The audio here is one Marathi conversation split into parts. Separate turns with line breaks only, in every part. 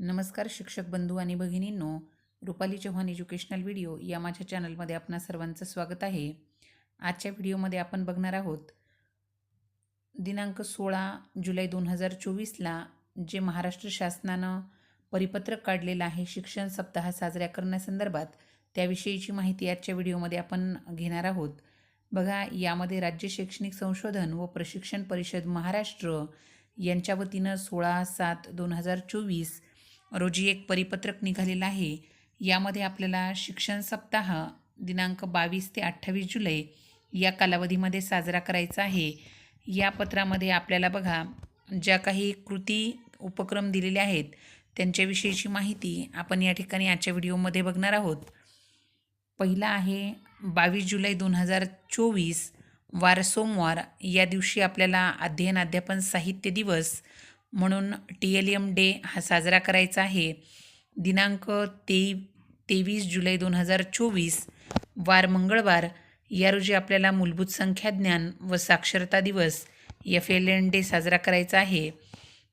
नमस्कार शिक्षक बंधू आणि भगिनींनो रुपाली चव्हाण एज्युकेशनल व्हिडिओ या माझ्या चॅनलमध्ये आपणा सर्वांचं स्वागत आहे. आजच्या व्हिडिओमध्ये आपण बघणार आहोत दिनांक सोळा जुलै दोन हजार चोवीसला जे महाराष्ट्र शासनानं परिपत्रक काढलेलं आहे शिक्षण सप्ताह साजऱ्या करण्यासंदर्भात त्याविषयीची माहिती आजच्या व्हिडिओमध्ये आपण घेणार आहोत. बघा यामध्ये राज्य शैक्षणिक संशोधन व प्रशिक्षण परिषद महाराष्ट्र यांच्या वतीनं सोळा सात दोन हजार चोवीस रोजी एक परिपत्रक निघालेलं आहे. यामध्ये आपल्याला शिक्षण सप्ताह दिनांक बावीस ते अठ्ठावीस जुलै या कालावधीमध्ये साजरा करायचा आहे. या पत्रामध्ये आपल्याला बघा ज्या काही कृती उपक्रम दिलेले आहेत त्यांच्याविषयीची माहिती आपण या ठिकाणी आजच्या व्हिडिओमध्ये बघणार आहोत. पहिला आहे बावीस जुलै दोन हजार चोवीस वार सोमवार. या दिवशी आपल्याला अध्ययन अध्यापन साहित्य दिवस म्हणून टी एल एम डे हा साजरा करायचा आहे. दिनांक ते तेवीस जुलै दोन हजार चोवीस वार मंगळवार. या रोजी आपल्याला मूलभूत संख्याज्ञान व साक्षरता दिवस एफ एल एन डे साजरा करायचा आहे.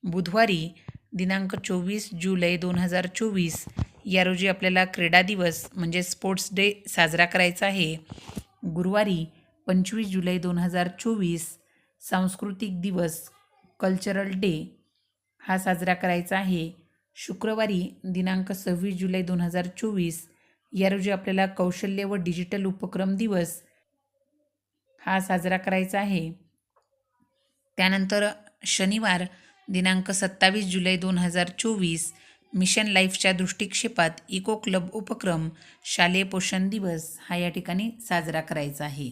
बुधवारी दिनांक चोवीस जुलै दोन हजार चोवीस या रोजी आपल्याला क्रीडा दिवस म्हणजे स्पोर्ट्स डे साजरा करायचा आहे. गुरुवारी पंचवीस जुलै दोन हजार चोवीस सांस्कृतिक दिवस कल्चरल डे. हा साजरा करायचा आहे. शुक्रवारी दिनांक सव्वीस जुलै दोन हजार चोवीस या रोजी आपल्याला कौशल्य व डिजिटल उपक्रम दिवस हा साजरा करायचा आहे. त्यानंतर शनिवार दिनांक सत्तावीस जुलै दोन हजार चोवीस मिशन लाईफच्या दृष्टिक्षेपात इको क्लब उपक्रम शालेय पोषण दिवस हा या ठिकाणी साजरा करायचा आहे.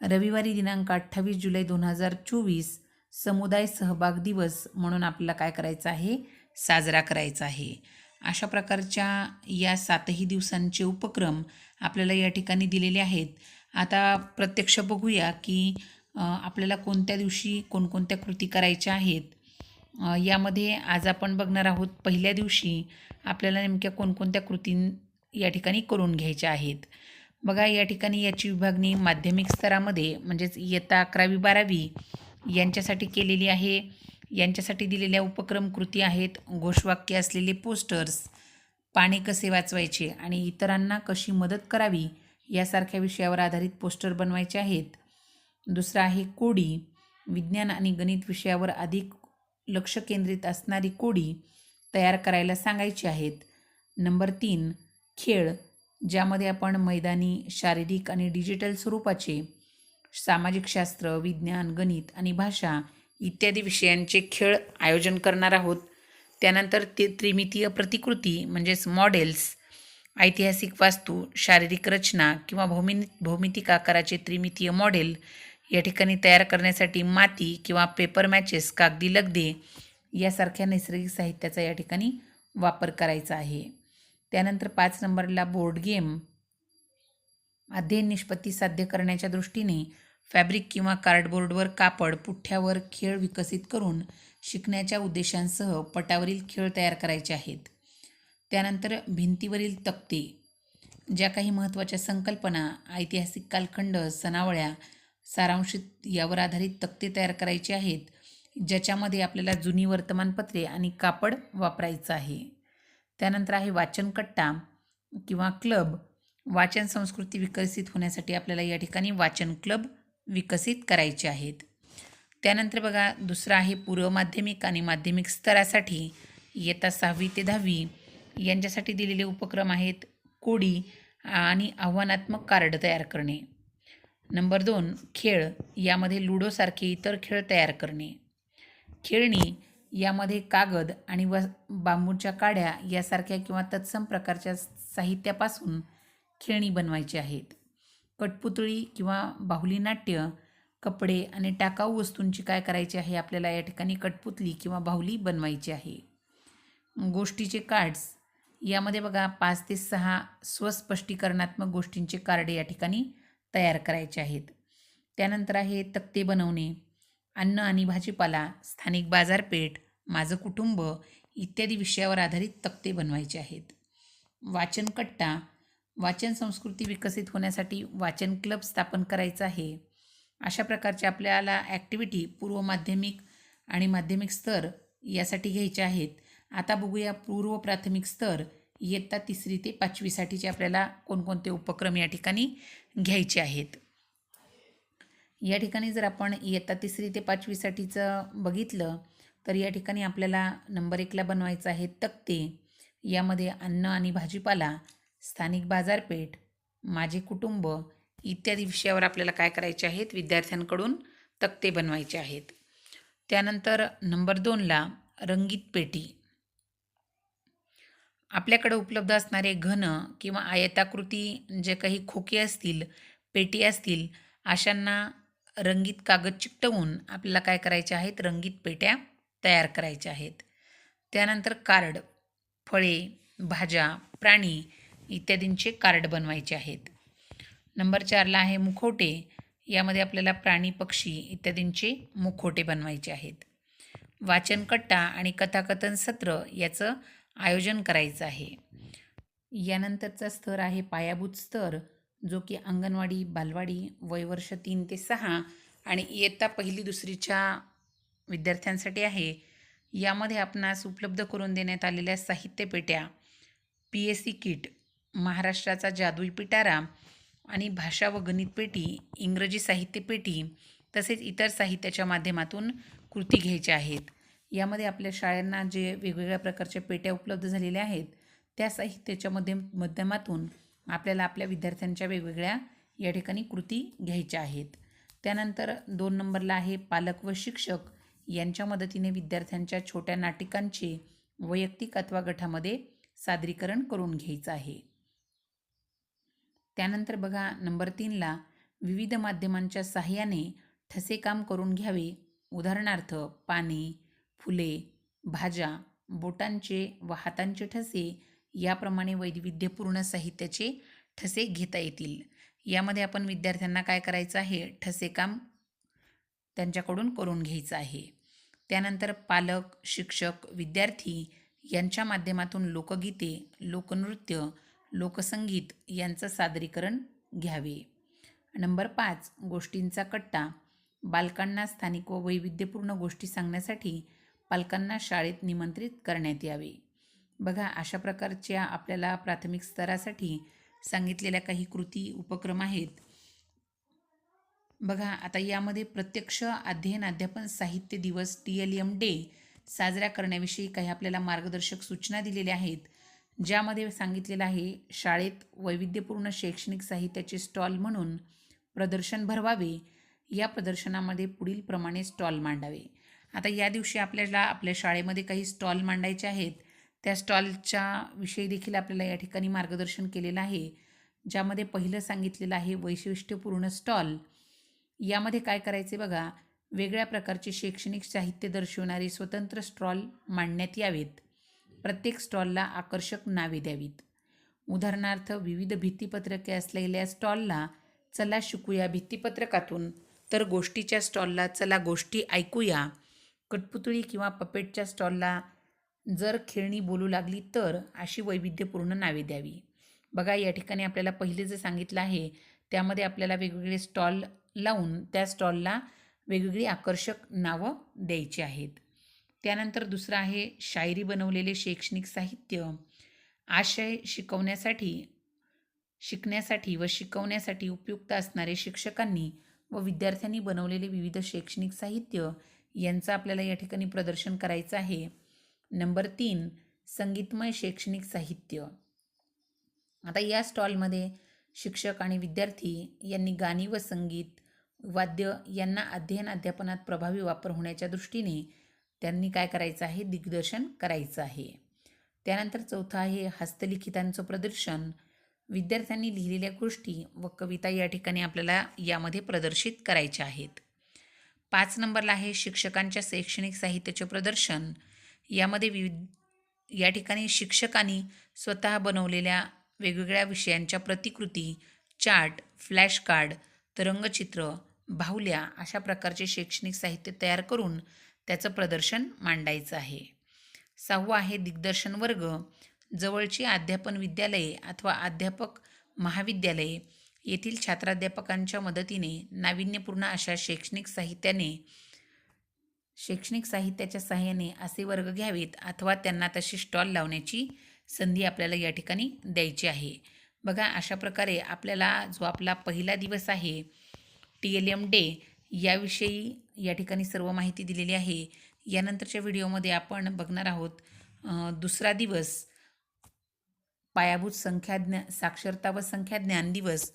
रविवारी दिनांक अठ्ठावीस जुलै दोन हजार चोवीस समुदाय सहभाग दिवस म्हणून आपल्याला काय करायचं आहे? साजरा करायचा आहे. अशा प्रकारच्या या सातही दिवसांचे उपक्रम आपल्याला या ठिकाणी दिलेले आहेत. आता प्रत्यक्ष बघूया की आपल्याला कोणत्या दिवशी कोणकोणत्या कृती करायच्या आहेत? यामध्ये आज आपण बघणार आहोत पहिल्या दिवशी आपल्याला नेमक्या कोणकोणत्या कृती या ठिकाणी करून घ्यायच्या आहेत. बघा या ठिकाणी याची विभागणी माध्यमिक स्तरामध्ये म्हणजेच इयत्ता अकरावी बारावी यांच्यासाठी केलेली आहे. यांच्यासाठी दिलेल्या उपक्रम कृती आहेत. घोषवाक्य असलेले पोस्टर्स पाणी कसे वाचवायचे आणि इतरांना कशी मदत करावी यासारख्या विषयावर आधारित पोस्टर बनवायचे आहेत. दुसरं आहे कोडी. विज्ञान आणि गणित विषयावर अधिक लक्ष केंद्रित असणारी कोडी तयार करायला सांगायची आहेत. नंबर तीन खेळ ज्यामध्ये आपण मैदानी शारीरिक आणि डिजिटल स्वरूपाचे सामाजिक शास्त्र विज्ञान गणित आणि भाषा इत्यादी विषयांचे खेळ आयोजन करणार आहोत. त्यानंतर ते त्रिमितीय प्रतिकृती म्हणजेच मॉडेल्स ऐतिहासिक वास्तू शारीरिक रचना किंवा भौमिन भौमितिक आकाराचे त्रिमितीय मॉडेल या ठिकाणी तयार करण्यासाठी माती किंवा पेपर मॅचेस कागदी लगदे यासारख्या नैसर्गिक साहित्याचा या ठिकाणी वापर करायचा आहे. त्यानंतर पाच नंबरला बोर्ड गेम अध्ययन निष्पत्ती साध्य करण्याच्या दृष्टीने फॅब्रिक किंवा कार्डबोर्डवर कापड पुठ्ठ्यावर खेळ विकसित करून शिकण्याच्या उद्देशांसह पटावरील खेळ तयार करायचे आहेत. त्यानंतर भिंतीवरील तक्ते ज्या काही महत्त्वाच्या संकल्पना ऐतिहासिक कालखंड सनावळ्या सारांशित यावर आधारित तक्ते तयार करायचे आहेत ज्याच्यामध्ये आपल्याला जुनी वर्तमानपत्रे आणि कापड वापरायचं आहे. त्यानंतर आहे वाचनकट्टा किंवा क्लब. वाचन संस्कृती विकसित होण्यासाठी आपल्याला या ठिकाणी वाचन क्लब विकसित करायचे आहेत. त्यानंतर बघा दुसरं आहे पूर्व माध्यमिक आणि माध्यमिक स्तरासाठी इयत्ता सहावी ते दहावी यांच्यासाठी दिलेले उपक्रम आहेत कोडी आणि आव्हानात्मक कार्ड तयार करणे. नंबर दोन खेळ यामध्ये लुडोसारखे इतर खेळ तयार करणे. खेळणी यामध्ये कागद आणि व बांबूच्या काड्या यासारख्या किंवा तत्सम प्रकारच्या साहित्यापासून खेळणी बनवायची आहेत. कठपुतळी किंवा बाहुली नाट्य कपडे आणि टाकाऊ वस्तूंची काय करायची आहे? आपल्याला या ठिकाणी कठपुतली किंवा बाहुली बनवायची आहे. गोष्टीचे कार्ड्स यामध्ये बघा पाच ते सहा स्वस्पष्टीकरणात्मक गोष्टींचे कार्ड या ठिकाणी तयार करायचे आहेत. त्यानंतर आहे तक्ते बनवणे अन्न आणि भाजीपाला स्थानिक बाजारपेठ माझं कुटुंब इत्यादी विषयावर आधारित तक्ते बनवायचे आहेत. वाचनकट्टा वाचन संस्कृती विकसित होण्यासाठी वाचन क्लब स्थापन करायचा आहे. अशा प्रकारच्या आपल्याला ॲक्टिव्हिटी पूर्व माध्यमिक आणि माध्यमिक स्तर यासाठी घ्यायच्या आहेत. आता बघूया पूर्व प्राथमिक स्तर इयत्ता तिसरी ते पाचवीसाठीचे आपल्याला कोणकोणते उपक्रम या ठिकाणी घ्यायचे आहेत. या ठिकाणी जर आपण इयत्ता तिसरी ते पाचवीसाठीचं बघितलं तर या ठिकाणी आपल्याला नंबर एकला बनवायचं आहे तक्ते. यामध्ये अन्न आणि भाजीपाला स्थानिक बाजारपेठ माझे कुटुंब इत्यादी विषयावर आपल्याला काय करायचे आहेत? विद्यार्थ्यांकडून तक्ते बनवायचे आहेत. त्यानंतर नंबर दोनला रंगीत पेटी. आपल्याकडे उपलब्ध असणारे घन किंवा आयताकृती जे काही खोके असतील पेटी असतील अशांना रंगीत कागद चिकटवून आपल्याला काय करायचे आहेत? रंगीत पेट्या तयार करायच्या आहेत. त्यानंतर कार्ड फळे भाज्या प्राणी इत्यादींचे कार्ड बनवायचे आहेत. नंबर चारला आहे मुखोटे. यामध्ये आपल्याला प्राणी पक्षी इत्यादींचे मुखवटे बनवायचे आहेत. वाचनकट्टा आणि कथाकथन सत्र याचं आयोजन करायचं आहे. यानंतरचा स्तर आहे पायाभूत स्तर जो की अंगणवाडी बालवाडी वयवर्ष तीन ते सहा आणि इयत्ता पहिली दुसरीच्या विद्यार्थ्यांसाठी आहे. यामध्ये आपणास उपलब्ध करून देण्यात आलेल्या साहित्यपेट्या पी एस सी किट महाराष्ट्राचा जादुई पिटारा आणि भाषा व गणित पेटी इंग्रजी साहित्य पेटी तसेच इतर साहित्याच्या माध्यमातून कृती घ्यायच्या आहेत. यामध्ये आपल्या शाळांना जे वेगवेगळ्या प्रकारच्या पेट्या उपलब्ध झालेल्या आहेत त्या साहित्याच्या मध्ये माध्यमातून आपल्याला आपल्या विद्यार्थ्यांच्या वेगवेगळ्या या ठिकाणी कृती घ्यायच्या आहेत. त्यानंतर दोन नंबरला आहे पालक व शिक्षक. यांच्या मदतीने विद्यार्थ्यांच्या छोट्या नाटिकांचे वैयक्तिक अथवा गटामध्ये सादरीकरण करून घ्यायचं आहे. त्यानंतर बघा नंबर तीनला विविध माध्यमांच्या सहाय्याने ठसे काम करून घ्यावे. उदाहरणार्थ पाने फुले भाज्या बोटांचे व हातांचे ठसे याप्रमाणे वैविध्यपूर्ण साहित्याचे ठसे घेता येतील. यामध्ये आपण विद्यार्थ्यांना काय करायचं आहे? ठसे काम त्यांच्याकडून करून घ्यायचं आहे. त्यानंतर पालक शिक्षक विद्यार्थी यांच्या माध्यमातून लोकगीते लोकनृत्य लोकसंगीत यांचं सादरीकरण घ्यावे. नंबर पाच गोष्टींचा कट्टा. बालकांना स्थानिक व वैविध्यपूर्ण गोष्टी सांगण्यासाठी पालकांना शाळेत निमंत्रित करण्यात यावे. बघा अशा प्रकारच्या आपल्याला प्राथमिक स्तरासाठी सांगितलेल्या काही कृती उपक्रम आहेत. बघा आता यामध्ये प्रत्यक्ष अध्ययन अध्यापन साहित्य दिवस टी एल एम डे साजरा करण्याविषयी काही आपल्याला मार्गदर्शक सूचना दिलेल्या आहेत. ज्यामध्ये सांगितलेलं आहे शाळेत वैविध्यपूर्ण शैक्षणिक साहित्याचे स्टॉल म्हणून प्रदर्शन भरवावे. या प्रदर्शनामध्ये पुढील प्रमाणे स्टॉल मांडावे. आता या दिवशी आपल्याला आपल्या शाळेमध्ये काही स्टॉल मांडायचे आहेत. त्या स्टॉलच्या विषयी देखील आपल्याला या ठिकाणी मार्गदर्शन केलेलं आहे. ज्यामध्ये पहिलं सांगितलेलं आहे वैशिष्ट्यपूर्ण स्टॉल. यामध्ये काय करायचे बघा वेगळ्या प्रकारचे शैक्षणिक साहित्य दर्शवणारे स्वतंत्र स्टॉल मांडण्यात यावेत. प्रत्येक स्टॉलला आकर्षक नावे द्यावीत. उदाहरणार्थ विविध भित्तीपत्रके असलेल्या स्टॉलला चला शिकूया भित्तीपत्रकातून तर गोष्टीच्या स्टॉलला चला गोष्टी ऐकूया. कटपुतळी किंवा पपेटच्या स्टॉलला जर खेळणी बोलू लागली तर अशी वैविध्यपूर्ण नावे द्यावी. बघा या ठिकाणी आपल्याला पहिले जे सांगितलं आहे त्यामध्ये आपल्याला वेगवेगळे स्टॉल लावून त्या स्टॉलला वेगवेगळी आकर्षक नावं द्यायची आहेत. त्यानंतर दुसरं आहे शायरी बनवलेले शैक्षणिक साहित्य. आशय शिकवण्यासाठी शिकण्यासाठी व शिकवण्यासाठी उपयुक्त असणारे शिक्षकांनी व विद्यार्थ्यांनी बनवलेले विविध शैक्षणिक साहित्य यांचं आपल्याला या ठिकाणी प्रदर्शन करायचं आहे. नंबर तीन संगीतमय शैक्षणिक साहित्य. आता या स्टॉलमध्ये शिक्षक आणि विद्यार्थी यांनी गाणी व संगीत वाद्य यांना अध्ययन अध्यापनात प्रभावी वापर होण्याच्या दृष्टीने त्यांनी काय करायचं आहे? दिग्दर्शन करायचं आहे. त्यानंतर चौथं आहे हस्तलिखितांचं प्रदर्शन. विद्यार्थ्यांनी लिहिलेल्या गोष्टी व कविता या ठिकाणी आपल्याला यामध्ये प्रदर्शित करायच्या आहेत. पाच नंबरला आहे शिक्षकांच्या शैक्षणिक साहित्याचे प्रदर्शन. यामध्ये विविध या ठिकाणी शिक्षकांनी स्वतः बनवलेल्या वेगवेगळ्या विषयांच्या प्रतिकृती चार्ट फ्लॅश कार्ड तरंगचित्र बाहुल्या अशा प्रकारचे शैक्षणिक साहित्य तयार करून त्याचं प्रदर्शन मांडायचं आहे. सहावं आहे दिग्दर्शन वर्ग. जवळची अध्यापन विद्यालये अथवा अध्यापक महाविद्यालये येथील छात्राध्यापकांच्या मदतीने नाविन्यपूर्ण अशा शैक्षणिक साहित्याने शैक्षणिक साहित्याच्या सहाय्याने असे वर्ग घ्यावेत अथवा त्यांना तशी स्टॉल लावण्याची संधी आपल्याला या ठिकाणी द्यायची आहे. बघा अशा प्रकारे आपल्याला जो आपला पहिला दिवस आहे टी एल एम डे याविषयी या ठिकाणी सर्व माहिती दिलेली आहे. यानंतरच्या व्हिडिओमध्ये आपण बघणार आहोत दुसरा दिवस पायाभूत संख्याज्ञा साक्षरता व संख्याज्ञान दिवस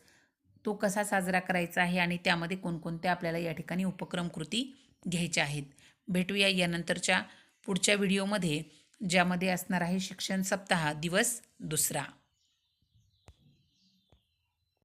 तो कसा साजरा करायचा आहे आणि त्यामध्ये कोणकोणत्या आपल्याला या ठिकाणी उपक्रम कृती घ्यायच्या आहेत. भेटूया यानंतरच्या पुढच्या व्हिडिओमध्ये ज्यामध्ये असणार आहे शिक्षण सप्ताह दिवस दुसरा.